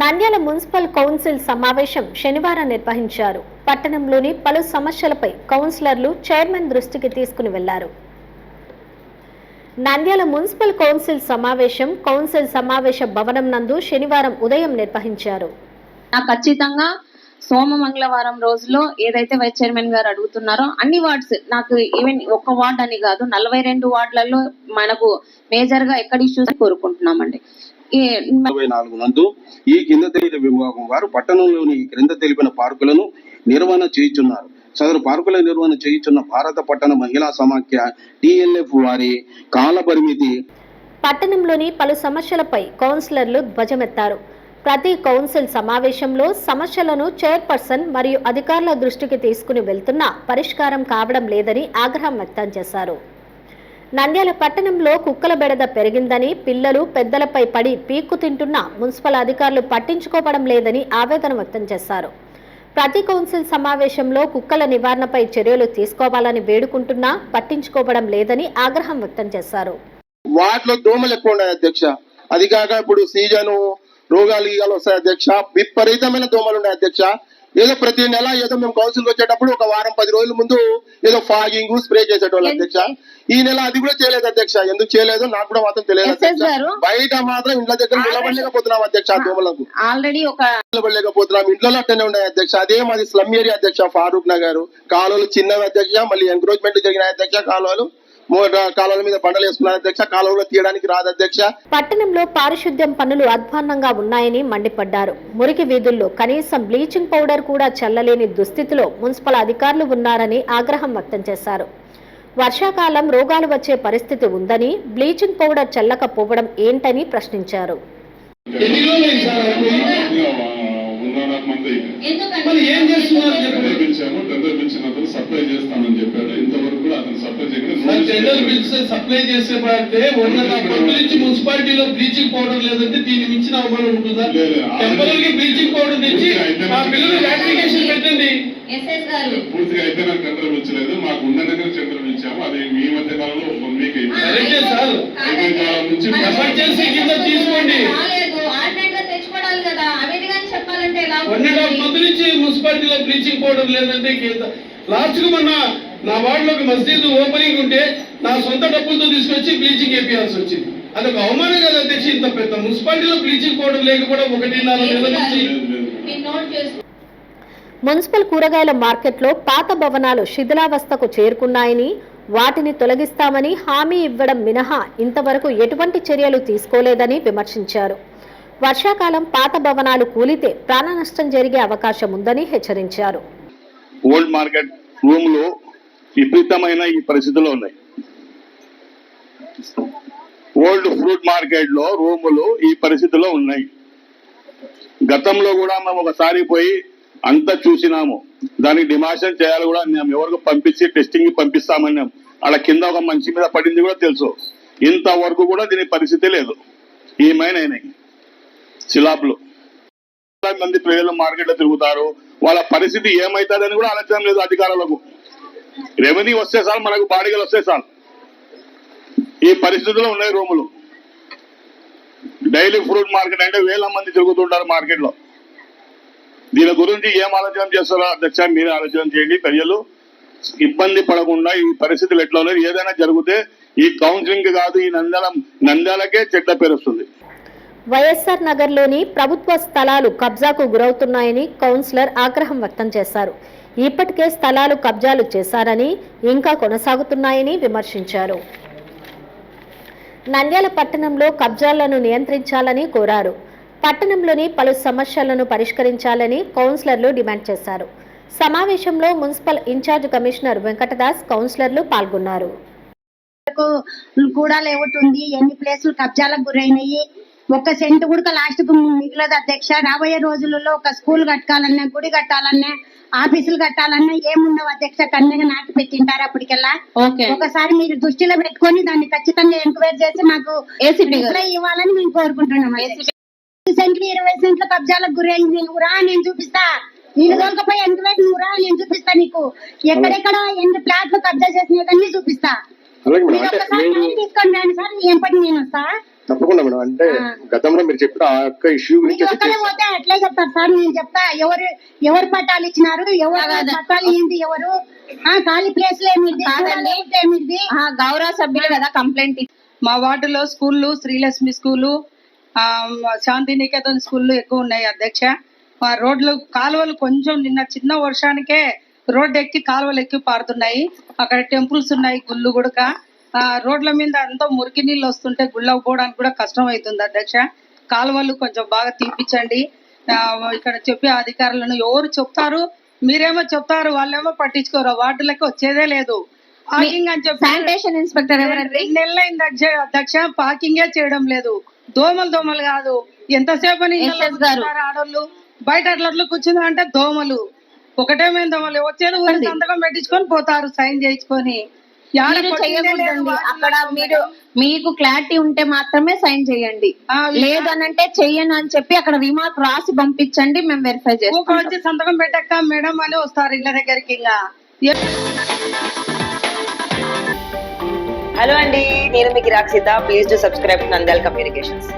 Nandyal municipal council సమావేశం శనివారం నిర్వహించారు. పట్టణంలోని పలు సమస్యలపై కౌన్సిలర్లు చైర్మన్ దృష్టికి తీసుకుని వెళ్ళారు. నంద్యాల మున్సిపల్ కౌన్సిల్ సమావేశం కౌన్సిల్ సమావేశ భవనం నందు శనివారం ఉదయం నిర్వహించారు. నాకు ఖచ్చితంగా సోమ మంగళవారం రోజులో ఏదైతే వైస్ చైర్మన్ గారు అడుగుతున్నారో అన్ని వార్డ్స్ నాకు ఈవెన్ ఒక్క వార్డ్ అని కాదు నలభై రెండు వార్డులలో మనకు మేజర్గా ఎక్కడ ఇష్యూస్ కోరుకుంటున్నామండి. ఇరవై నాలుగు నందు ఈ కింద తెలిపిన విభాగం వారు పట్టణంలోని ఈ క్రింద తెలిపిన పార్కులను నిర్వహణ చేయుచున్నారు. సదరు పార్కుల నిర్వహణ చేయుచున్న భారత పట్టణ మహిళా సమాఖ్య టిఎల్ఎఫ్ వారి కాల పరిమితి పట్టణంలోని పలు సమస్యలపై కౌన్సిలర్లు ధ్వజమెత్తారు. ప్రతి కౌన్సిల్ సమావేశంలో సమస్యలను చైర్పర్సన్ మరియు అధికారుల దృష్టికి తీసుకుని వెళ్తున్నా పరిష్కారం కావడం లేదని ఆగ్రహం వ్యక్తం చేశారు. నంద్యాల పట్టణంలో కుక్కల బెడద పెరిగిందని పిల్లలు పెద్దలపై పడి పీక్కు తింటున్నా మున్సిపల్ అధికారులు పట్టించుకోవడం లేదని ఆవేదన వ్యక్తం చేశారు. ప్రతి కౌన్సిల్ సమావేశంలో కుక్కల నివారణపై చర్యలు తీసుకోవాలని వేడుకుంటున్నా పట్టించుకోవడం లేదని ఆగ్రహం వ్యక్తం చేశారు. వాటిలో దోమలు ఎక్కువ ఉన్నాయి అధ్యక్ష. అది కాక ఇప్పుడు సీజను రోగాలు వస్తాయి అధ్యక్ష. విపరీతమైన దోమలు ఉన్నాయి అధ్యక్ష. ఏదో ప్రతి నెల ఏదో మేము కౌన్సిల్ వచ్చేటప్పుడు ఒక వారం పది రోజుల ముందు ఏదో ఫాగింగ్ స్ప్రే చేసేటోళ్ళు అధ్యక్ష. ఈ నెల అది కూడా చేయలేదు అధ్యక్ష. ఎందుకు చేయలేదు? నాకు కూడా మాత్రం తెలియదు అధ్యక్ష. బయట మాత్రం ఇంట్లో దగ్గర నిలబడలేకపోతున్నాం అధ్యక్ష దోమలకు. ఆల్రెడీ ఒక నిలబడలేకపోతున్నాం. ఇంట్లో అట్టనే ఉన్నాయి అధ్యక్ష. అదే మాది స్లమ్ ఏరియా అధ్యక్ష ఫారూక్ నగర్. కాలువలు చిన్నవి అధ్యక్ష మళ్ళీ ఎంక్రోచ్మెంట్ జరిగిన అధ్యక్ష కాలువలు. కాలువల మీద బండలు వేసుకున్నారు అధ్యక్ష కాలువలో తీయడానికి రాదు అధ్యక్ష. పట్టణంలో పారిశుద్ధ్యం పనులు అధ్వాన్నంగా ఉన్నాయని మండిపడ్డారు. మురికి వీధుల్లో కనీసం బ్లీచింగ్ పౌడర్ కూడా చల్లలేని దుస్థితిలో మున్సిపల్ అధికారులు ఉన్నారని ఆగ్రహం వ్యక్తం చేశారు. వర్షాకాలం రోగాలు వచ్చే పరిస్థితి ఉందని బ్లీచింగ్ పౌడర్ చల్లకపోవడం ఏంటని ప్రశ్నించారు. ఏం చేస్తున్నారు సప్లై చేస్తానని చెప్పాడు. టెండర్ పిలిస్తే సప్లై చేసే పడితే వంద నుంచి మున్సిపాలిటీలో బ్లీచింగ్ పౌడర్ లేదంటే దీన్ని మించిన అవమానం ఉంటుందా? లేదు. టెంపరీ బ్లీచింగ్ పౌడర్ తెచ్చి మా పిల్లలు అప్లికేషన్ పెట్టండి. ఎస్ఎస్ గారు. పూర్తిగా అయితే నాకు టెండర్ మాకు ఉన్న దగ్గర టెండర్ పిలిచాము అది ఈ మధ్య కాలంలో వన్ వీక్ సార్ నుంచి ఎమర్జెన్సీ కింద తీసుకోండి. అండ్ హాఫ్ మంత్ నుంచి మున్సిపాలిటీలో బ్లీచింగ్ పౌడర్ లేదంటే లాస్ట్కు మొన్న నా వార్డులో ఒక మస్జిద్ ఓపెనింగ్ ఉంటే నా సొంత డబ్బులతో తీసుకొచ్చి బ్లీచింగ్ వేపియాల్సి వచ్చింది అదొక అవమానం కదా అధ్యక్ష ఇంత పెద్ద మున్సిపాలిటీలో బ్లీచింగ్ పౌడర్ లేకపోవడం ఒకటిన్నర నెలల నుంచి. మీరు నోట్ చేసుకో మున్సిపల్ కూరగాయల మార్కెట్లో పాత భవనాలు శిథిలావస్థకు చేరుకున్నాయని వాటిని తొలగిస్తామని హామీ ఇవ్వడం మినహా ఇంతవరకు ఎటువంటి చర్యలు తీసుకోలేదని విమర్శించారు. వర్షాకాలం పాత భవనాలు కూలితే ప్రాణ నష్టం జరిగే అవకాశం ఉందని హెచ్చరించారు. ఓల్డ్ మార్కెట్ రూములు విపరీతమైన ఈ పరిస్థితిలో ఉన్నాయి. ఓల్డ్ ఫ్రూట్ మార్కెట్లో రూములు ఈ పరిస్థితిలో ఉన్నాయి. గతంలో కూడా మేము ఒకసారి పోయి అంతా చూసినాము. దానికి డిమాషన్ చేయాలి కూడా మేము ఎవరికి పంపించి టెస్టింగ్ పంపిస్తామన్నాం అలా కింద ఒక మంచి మీద పడింది కూడా తెలుసు. ఇంతవరకు కూడా దీని పరిస్థితి లేదు. ఈ మైన అయినాయి. శిలాపులు మంది ప్రజలు మార్కెట్లో తిరుగుతారు? వాళ్ళ పరిస్థితి ఏమైతుందని కూడా ఆలోచన లేదు అధికారులకు. రెవెన్యూ వస్తే సార్ మనకు బాడిగలు వస్తే సార్ ఈ పరిస్థితుల్లో ఉన్నాయి రూములు. డైలీ ఫ్రూట్ మార్కెట్ అంటే వేల మంది తిరుగుతుంటారు మార్కెట్లో దీని గురించి ఏం ఆలోచన చేస్తారో? అధ్యక్ష మీరు ఆలోచన చేయండి. ప్రజలు ఇబ్బంది పడకుండా ఈ పరిస్థితులు ఎట్లా ఉన్నాయి ఏదైనా జరిగితే ఈ కౌన్సిలింగ్ కాదు ఈ నంద్యాల నంద్యాలకే చెడ్డ పేరుస్తుంది వైఎస్ఆర్ వైఎస్ఆర్ నగర్లోని ప్రభుత్వ స్థలాలు కబ్జాకు గురవుతున్నాయని కౌన్సిలర్ ఆగ్రహం వ్యక్తం చేశారు. ఇప్పటికే స్థలాలు కబ్జాలు చేశారని ఇంకా కొనసాగుతున్నాయని విమర్శించారు. నంద్యాల పట్టణంలో కబ్జాలను నియంత్రించాలని కోరారు. పట్టణంలోని పలు సమస్యలను పరిష్కరించాలని కౌన్సిలర్లు డిమాండ్ చేశారు. సమావేశంలో మున్సిపల్ ఇన్ఛార్జ్ కమిషనర్ వెంకటదాస్ కౌన్సిలర్లు పాల్గొన్నారు. కూడా లేఅవుట్ ఎన్ని ప్లేసులు కబ్జాలకు గురైనాయి? ఒక్క సెంటు కూడా లాస్ట్కు అధ్యక్ష. రాబోయే రోజులలో ఒక స్కూల్ కట్టాలన్నా గుడి కట్టాలన్నా ఆఫీసులు కట్టాలన్నా ఏముండవు అధ్యక్ష కన్నగా నాటి పెట్టింటారు అప్పటికెల్లా. ఒకసారి మీరు దృష్టిలో పెట్టుకొని దాన్ని ఖచ్చితంగా ఎంక్వైరీ చేసి మాకు ఇవ్వాలని మేము కోరుకుంటున్నాం సెంట్లు ఇరవై సెంట్ల కబ్జాలకు గురైంది. నువ్వు రా నేను చూపిస్తా. నేను దొరకపోయి ఎంక్వైరీ నువ్వు రా నేను చూపిస్తా నీకు. ఎక్కడెక్కడ ఎన్ని ప్లాట్లు కబ్జా చేసినవన్నీ చూపిస్తా. అలాగే మేడం అంటే మీరు రాండి సార్ ఏం పని నేను వస్తా తప్పకుండా మేడం అంటే. గతంలో మీరు చెప్పిన ఆ యొక్క ఇష్యూ గురించి మీరు ఒక్కరే. పోతే ఎట్లా చెప్తారు సార్ నేను చెప్తా ఎవరు ఎవరు పట్టాలు ఇచ్చినారు ఎవరు కాదు. పట్టాలు ఏంది ఎవరు ఆ ఖాళీ ప్లేస్ ఏమిటి కాదండి. ఏమిటి ఆ, గౌరవ సభ్యులు కదా కంప్లైంట్ మా వార్డులో స్కూళ్ళు శ్రీలక్ష్మి స్కూలు ఆ, శాంతినికేతన్ స్కూళ్ళు ఎక్కువ ఉన్నాయి అధ్యక్ష ఆ రోడ్లు కాలువలు కొంచెం నిన్న చిన్న వర్షానికే రోడ్డు ఎక్కి కాలువలు ఎక్కి పారుతున్నాయి. అక్కడ టెంపుల్స్ ఉన్నాయి గుళ్ళు గుడక. ఆ రోడ్ల మీద అంతా మురికి నీళ్ళు వస్తుంటే గుళ్ళకు పోవడానికి కూడా కష్టం అవుతుంది అధ్యక్ష. కాలువలు కొంచెం బాగా తీపిచ్చండి. ఆ, ఇక్కడ చెప్పే అధికారులను ఎవరు చెప్తారు మీరేమో చెప్తారు వాళ్ళేమో పట్టించుకోరు. వార్డులకి వచ్చేదే లేదు. పార్కింగ్ అని చెప్పి శానిటేషన్ ఇన్స్పెక్టర్ ఎవరండి? రెండు అధ్యక్ష. పార్కింగే చేయడం లేదు. దోమలు దోమలు కాదు. ఎంతసేపు ఆడోళ్ళు? బయట అట్లా కూర్చుందా అంటే ఒకటేమైంది దోమలు వచ్చేది ఊరి సంతకం పెట్టించుకొని పోతారు సైన్ చేయించుకొని. అక్కడ మీరు మీకు క్లారిటీ ఉంటే మాత్రమే సైన్ చేయండి. లేదనంటే చెయ్యను అని చెప్పి అక్కడ రిమార్క్ రాసి పంపించండి మేము వెరిఫై ఊక చేస్తాం వచ్చి సంతకం పెట్టక్క మేడం అని వస్తారు ఇళ్ళ దగ్గరికి ఇంకా. హలో అండి నేను మీకు Rakshitha please to subscribe Nandyal communications